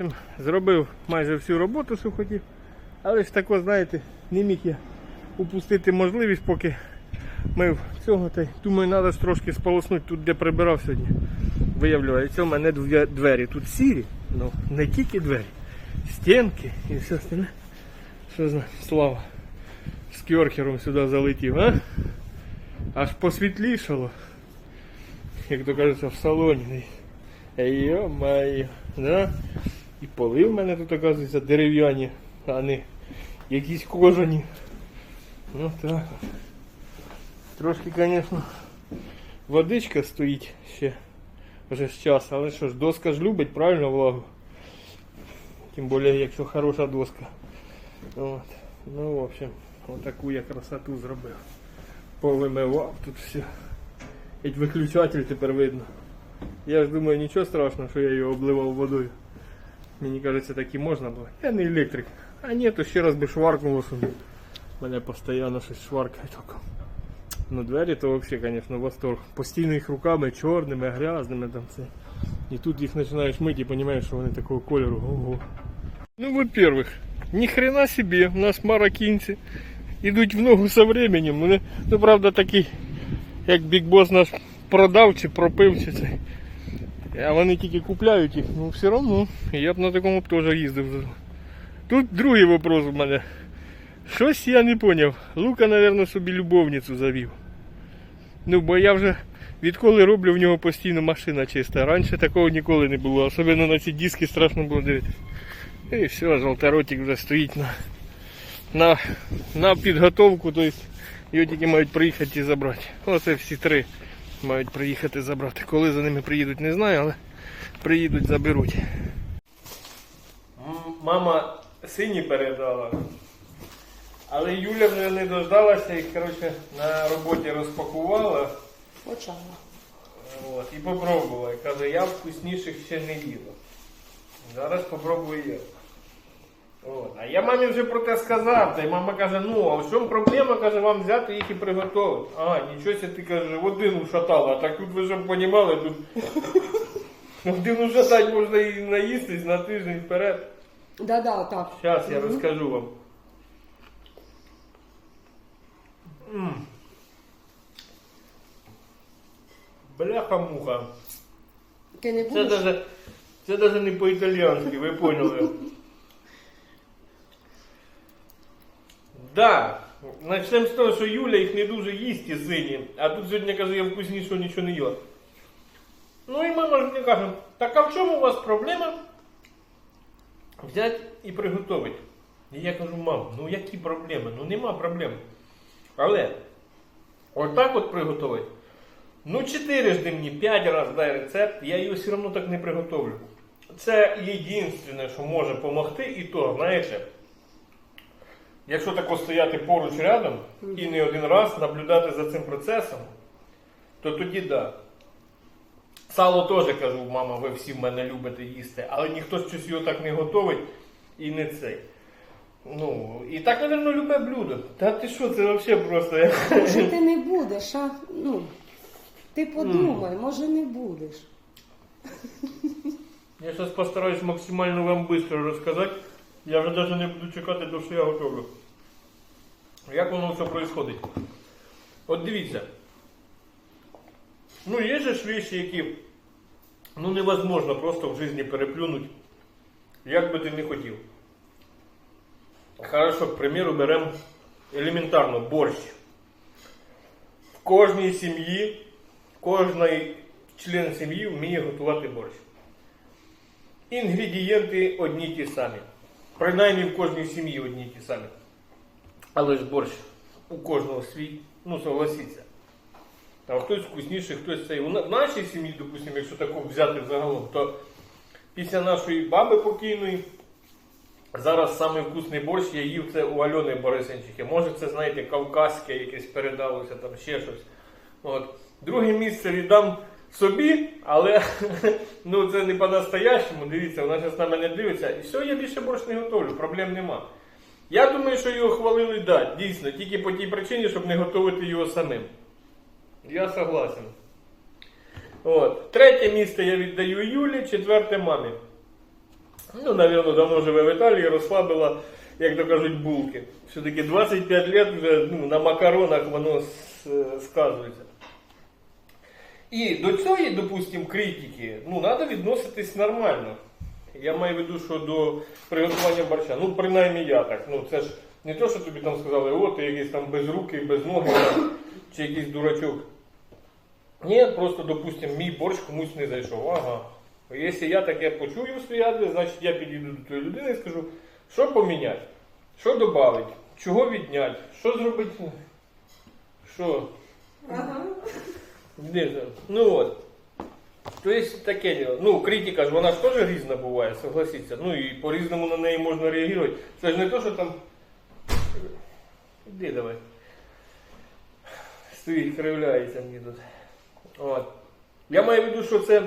общем, зробив майже всю роботу, що хотів. Але ж тако, знаєте, не міг я упустити можливість, поки мив цього. Та думаю, треба ж трошки сполоснути тут, де прибирав сьогодні. Виявляється, у мене двері тут сірі, ну не тільки двері, стінки і все остальне. Що за слава з кьорхером сюди залетів, а? Аж посвітлішало. Як то кажеться, в салоні. Йо-майо, да? І поли в мене тут, оказується, дерев'яні, а не якісь кожані. Ну так. Трошки, звісно, водичка стоїть ще вже з часу, але що ж, доска ж любить правильно влагу. Тим більше, якщо хороша доска. От. Ну, в общем, отаку я красоту зробив. Повимивав тут все. Геть виключатель тепер видно. Я ж думаю, нічого страшного, що я його обливав водою. Мені кажеться, так і можна було. Я не електрик. А ні, то ще раз би шваркнуло, що мене постійно щось шваркає тільки. Ну двері то взагалі, звісно, восторг. Постійно їх руками чорними, грязними там це. І тут їх починаєш мити і розумієш, що вони такого кольору. Ого. Ну, во-первых, ни хрена себе, у нас мароккинці ідуть в ногу со временем. Вони, ну, правда, такий, як Boss наш продав чи пропив, чи це. А вони тільки купляють їх, ну все одно. Я б на такому б теж їздив. Тут другий вопрос у мене. Щось я не поняв. Лука, мабуть, собі любовницю завів. Ну, бо я вже відколи роблю в нього постійно машина чиста. Раніше такого ніколи не було. Особливо на ці диски страшно було дивитися. І все, жовторотик вже стоїть на, на, на підготовку, тобто його тільки мають приїхати і забрати. Оце всі три мають приїхати забрати. Коли за ними приїдуть, не знаю, але приїдуть, заберуть. Мама сині передала. Але Юля вже не дождалася і коротше, на роботі розпакувала Почала. от, і попробувала. І каже, я вкусніших ще не їла. Зараз попробую я. От. А я мамі вже про те сказав, та й мама каже, ну а в чому проблема, каже, вам взяти їх і приготувати. А, нічого себе ти каже, один ушатала, а так тут ви вже понімали, тут один ушатать можна і наїстись на тиждень вперед. Да-да, так. Зараз я розкажу вам. М. Бляха-муха. Ти не Це будеш? даже, це даже не по-італіянськи, ви поняли. Да. Начнемо з того, що Юля їх не дуже їсть ті сині, а тут сьогодні каже, я вкуснішого нічого не їла. Ну і мама ж мені каже, так а в чому у вас проблема? Взяти і приготувати. І я кажу, мам, ну які проблеми? Ну нема проблем. Але отак от приготувати. Ну, чотирижди мені, п'ять разів дай рецепт, я його все одно так не приготовлю. Це єдине, що може допомогти, і то, знаєте, якщо тако стояти поруч рядом і не один раз наблюдати за цим процесом, то тоді да. Сало теж кажу, мама, ви всі мене любите їсти, але ніхто щось його так не готовить і не цей. Ну, і так, мабуть, любе блюдо. Та ти що, це взагалі просто. Може ти не будеш, а? Ну, ти подумай, може не будеш. Я зараз постараюсь максимально вам швидко розказати. Я вже навіть не буду чекати, до що я готовлю. Як воно все відбувається? От дивіться. Ну, є же речі, які ну, невозможно просто в житті переплюнути, як би ти не хотів. Хорошо, к примеру, беремо елементарно борщ. В кожній сім'ї, кожний член сім'ї вміє готувати борщ. Інгредієнти одні ті самі. Принаймні в кожній сім'ї одні ті самі. Але ж борщ у кожного свій, ну согласіться. Там хтось вкусніший, хтось цей. У нашій сім'ї, допустимо, якщо таку взяти взагалом, то після нашої баби покійної зараз самий вкусний борщ я їв це у Альони Борисенчихи. Може це, знаєте, кавказьке якесь передалося, там ще щось. От. Друге місце віддам собі, але ну, це не по-настоящему. Дивіться, вона зараз на мене дивиться. І все, я більше борщ не готовлю, проблем нема. Я думаю, що його хвалили, да, дійсно, тільки по тій причині, щоб не готувати його самим. Я согласен. От. Третє місце я віддаю Юлі, четверте мамі. Ну, напевно, давно живе в Італії, розслабила, як то кажуть, булки. Все-таки 25 років вже ну, на макаронах воно сказується. І до цієї, допустим, критики, ну, треба відноситись нормально. Я маю в виду, що до приготування борща. Ну, принаймні я так. Ну, це ж не то, що тобі там сказали, о, ти якийсь там без руки, без ноги, там, чи якийсь дурачок. Ні, просто, допустим, мій борщ комусь не зайшов. Ага. Якщо я таке почую в свій адрес, значить я підійду до тої людини і скажу, що поміняти, що додати, чого відняти, що зробити. Що? Ага. Де? Ну от. Тобто таке діло. Ну, критика ж вона ж теж різна буває, согласіться. Ну і по-різному на неї можна реагувати. Це ж не то, що там. Іди давай. Стоїть, кривляється мені тут. От. Я маю в виду, що це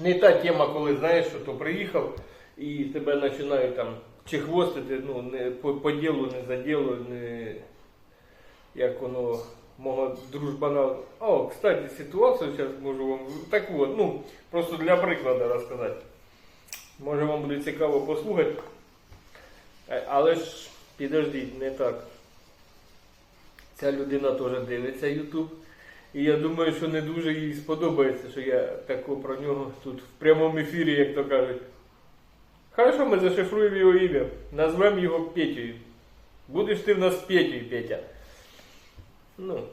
не та тема, коли знаєш, що то приїхав і тебе починають там чи хвостити, ну, не по, по ділу, не за діло, не як воно мого дружбана. О, кстати, ситуацію зараз можу вам. Так от, ну, просто для прикладу розказати. Може вам буде цікаво послухати. Е, Але ж підождіть, не так. Ця людина теж дивиться YouTube. І я думаю, що не дуже їй сподобається, що я тако про нього тут в прямому ефірі, як то кажуть. Хорошо, ми зашифруємо його ім'я. Назвемо його Петєю. Будеш ти в нас Петєю, Петя. Ну.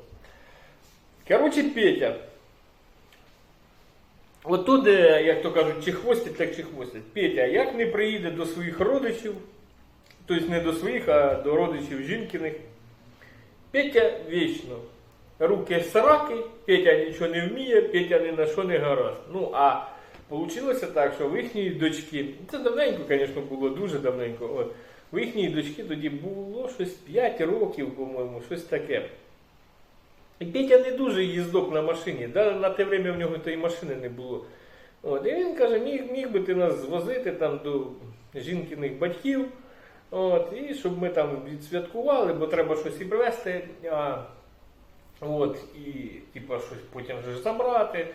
Короче, Петя. От тут, як то кажуть, чи хвостить, так чи хвостить. Петя, як не приїде до своїх родичів, тобто не до своїх, а до родичів жінкиних, Петя вічно. Руки сраки, Петя нічого не вміє, Петя ні на що не гаразд. Ну, а вийшло так, що в їхньої дочки, це давненько, звісно, було дуже давненько. От, у їхньої дочки тоді було щось 5 років, по-моєму, щось таке. І Петя не дуже їздок на машині. Да, на те время в нього тої машини не було. От, і він каже, міг, міг би ти нас звозити там до жінкиних батьків. От, і щоб ми там відсвяткували, бо треба щось і привезти. А, от, і типа щось потім вже забрати.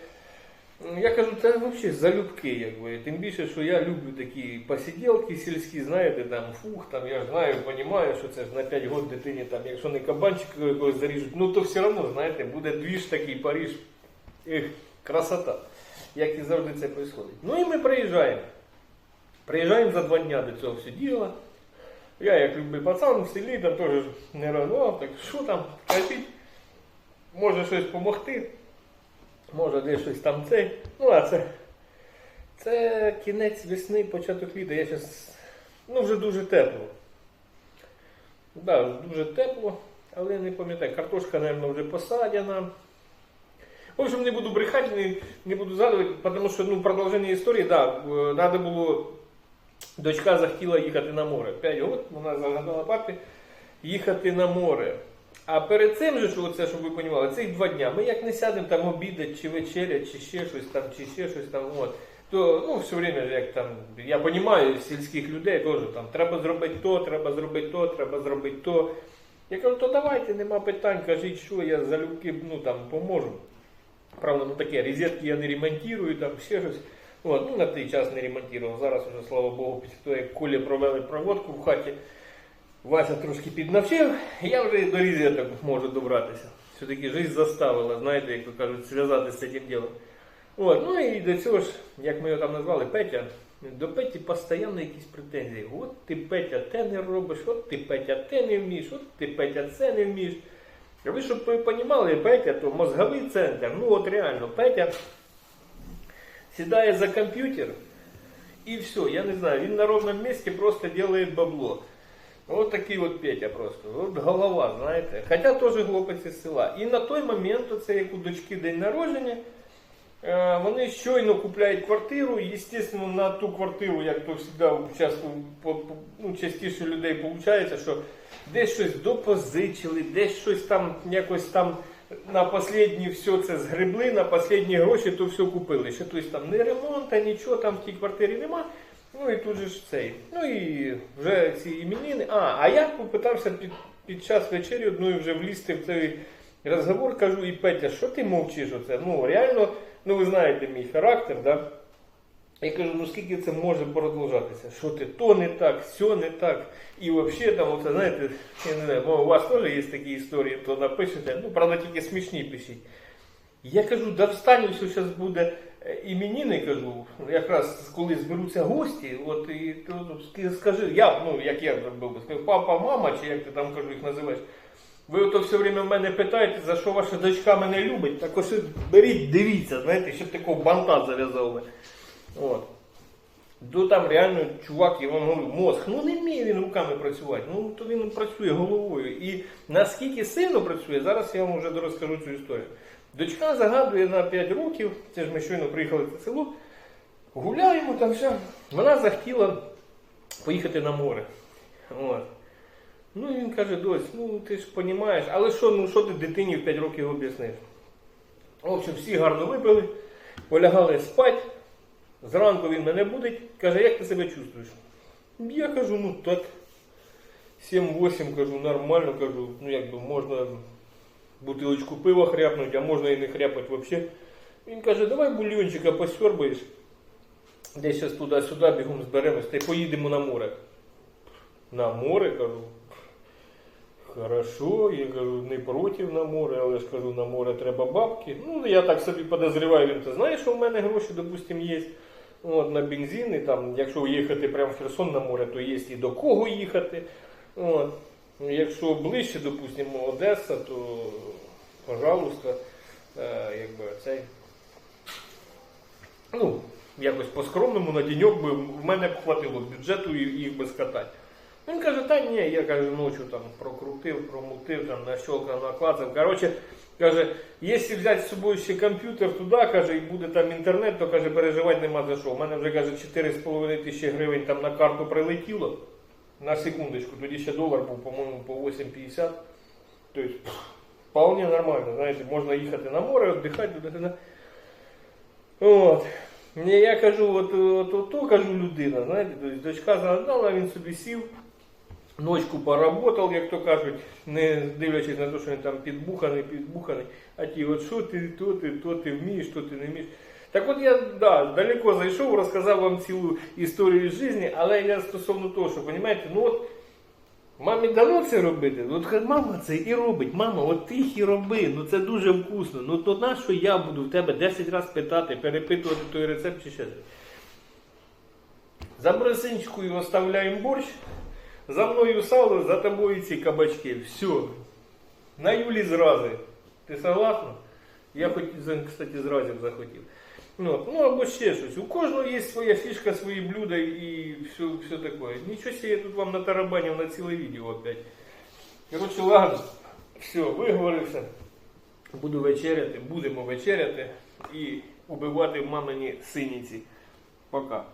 Я кажу, це взагалі залюбки, якби. Тим більше, що я люблю такі посиділки сільські, знаєте, там фух, там я знаю, розумію, що це ж на 5 років дитині, там, якщо не кабанчика якогось заріжуть, ну то все одно, знаєте, буде двіж такий Париж. Ех, красота. Як і завжди це відбувається. Ну і ми приїжджаємо. Приїжджаємо за два дня до цього все діла. Я, як любий пацан в селі, там теж не радував, так що там, кажіть, може щось допомогти. Може десь щось там цей. Ну, а це. Це кінець весни, початок літа. Я зараз. Ну, вже дуже тепло. Да, дуже тепло, але не пам'ятаю. Картошка, мабуть, вже посадена. В общем, не буду брехати, не, не буду згадувати, тому що ну, продовження історії, да, треба було. Дочка захотіла їхати на море. 5 років вона загадала папі їхати на море. А перед цим же, що це, щоб ви розуміли, цих два дня ми як не сядемо там обідати, чи вечерять, чи ще щось там, чи ще щось там. От, то ну, все время, як там, я розумію сільських людей теж там, треба зробити то, треба зробити то, треба зробити то. Я кажу, то давайте, нема питань, кажіть, що я залюбки ну, там, поможу. Правда, ну таке, розетки я не ремонтую, там ще щось. От, ну, на той час не ремонтував. Зараз вже, слава Богу, після того, як Колі провели проводку в хаті, Вася трошки піднавчив, я вже до розеток можу добратися. Все-таки життя заставила, знаєте, як то кажуть, зв'язатися з цим ділом. От, ну і до цього ж, як ми його там назвали, Петя, до Петі постійно якісь претензії. От ти Петя те не робиш, от ти Петя те не вмієш, от ти Петя це не вмієш. А ви щоб ви розуміли, Петя, то мозговий центр. Ну от реально, Петя сідає за комп'ютер і все, я не знаю, він на ровному місці просто робить бабло. Вот такий от Петя просто. От голова, знаєте. Хоча теж хлопець із села. І на той момент, оце як у дочки день народження, вони щойно купляють квартиру. Звісно, на ту квартиру, як то завжди ну, частіше людей виходить, що десь щось допозичили, десь щось там якось там на останні все це згребли, на останні гроші то все купили. Ще тобто там не ремонту, нічого там в тій квартирі нема. Ну і тут же ж цей. Ну і вже ці іменини. А, а я попитався під, під час вечері одної вже влізти в цей розговор, кажу, і Петя, що ти мовчиш оце? Ну, реально, ну ви знаєте мій характер, да? Я кажу, ну скільки це може продовжатися? Що ти то не так, сьо не так. І взагалі там, оце, знаєте, я не знаю, у вас теж є такі історії, то напишете, ну, правда, тільки смішні пишіть. Я кажу, да встань, ось зараз буде іменіни, кажу, якраз коли зберуться гості, от і то скажи, я, ну як я зробив би, папа, мама, чи як ти там кажу, їх називаєш. Ви ото все время в мене питаєте, за що ваша дочка мене любить, так ось беріть, дивіться, знаєте, щоб такого банта зав'язав би. От. То там реально чувак, я вам говорю, мозг, ну не вміє він руками працювати, ну то він працює головою. І наскільки сильно працює, зараз я вам вже розкажу цю історію. Дочка загадує на 5 років, це ж ми щойно приїхали в село, гуляємо там все. Вона захотіла поїхати на море. От. Ну і він каже, дось, ну ти ж розумієш, але що, ну що ти дитині в 5 років об'ясниш? В общем, всі гарно випили, полягали спать. Зранку він мене будить, каже, як ти себе чувствуєш? Я кажу, ну так. 7-8, кажу, нормально, кажу, ну якби можна бутилочку пива хряпнути, а можна і не хряпати взагалі. Він каже, давай бульйончика посьорбаєш. Десь туди-сюди бігом зберемось та й поїдемо на море. На море, кажу. Хорошо, я кажу, не проти на море, але ж кажу, на море треба бабки. Ну, я так собі подозріваю, він то знає, що в мене гроші, допустим, є. От, на бензин, і там, якщо їхати прямо в Херсон на море, то є і до кого їхати. От. Ну, Якщо ближче, допустимо, Одеса, то, пожалуйста, е, якби цей. Ну, якось по-скромному на деньок би в мене б хватило бюджету і їх би скатати. Він каже, та ні, я каже, ночі там прокрутив, промутив, там нащелкав, наклацав. Коротше, каже, якщо взяти з собою ще комп'ютер туди, каже, і буде там інтернет, то каже, переживати нема за що. У мене вже каже 4,5 тисячі гривень там на карту прилетіло. На секундочку, тоді ще долар був, по-моєму, по 8,50. Тобто, вполне нормально, знаєте, можна їхати на море, віддихати туди-туди. От. Я кажу, от, от, от, то кажу людина, знаєте, тобто дочка загадала, він собі сів, ночку поработав, як то кажуть, не дивлячись на те, що він там підбуханий, підбуханий, а ті, от що ти, то ти, то ти вмієш, то ти не вмієш. Так от я да, далеко зайшов, розказав вам цілу історію з життя, але я стосовно того, що, розумієте, ну от Мамі дано це робити? От хай мама це і робить. Мама, от ти їх і роби, ну це дуже вкусно. Ну то на що я буду в тебе 10 разів питати, перепитувати той рецепт чи ще щось. За брусинчикою оставляємо борщ, за мною сало, за тобою ці кабачки. Все. На Юлі зрази. Ти согласна? Я хоч, кстати, зразів захотів. Ну, ну або ще щось. У кожного є своя фішка, свої блюда і все, все таке. Нічого себе я тут вам натарабанив на ціле відео опять. Коротше, ладно, все, виговорився. Буду вечеряти, будемо вечеряти і убивати мамині синіці. Пока.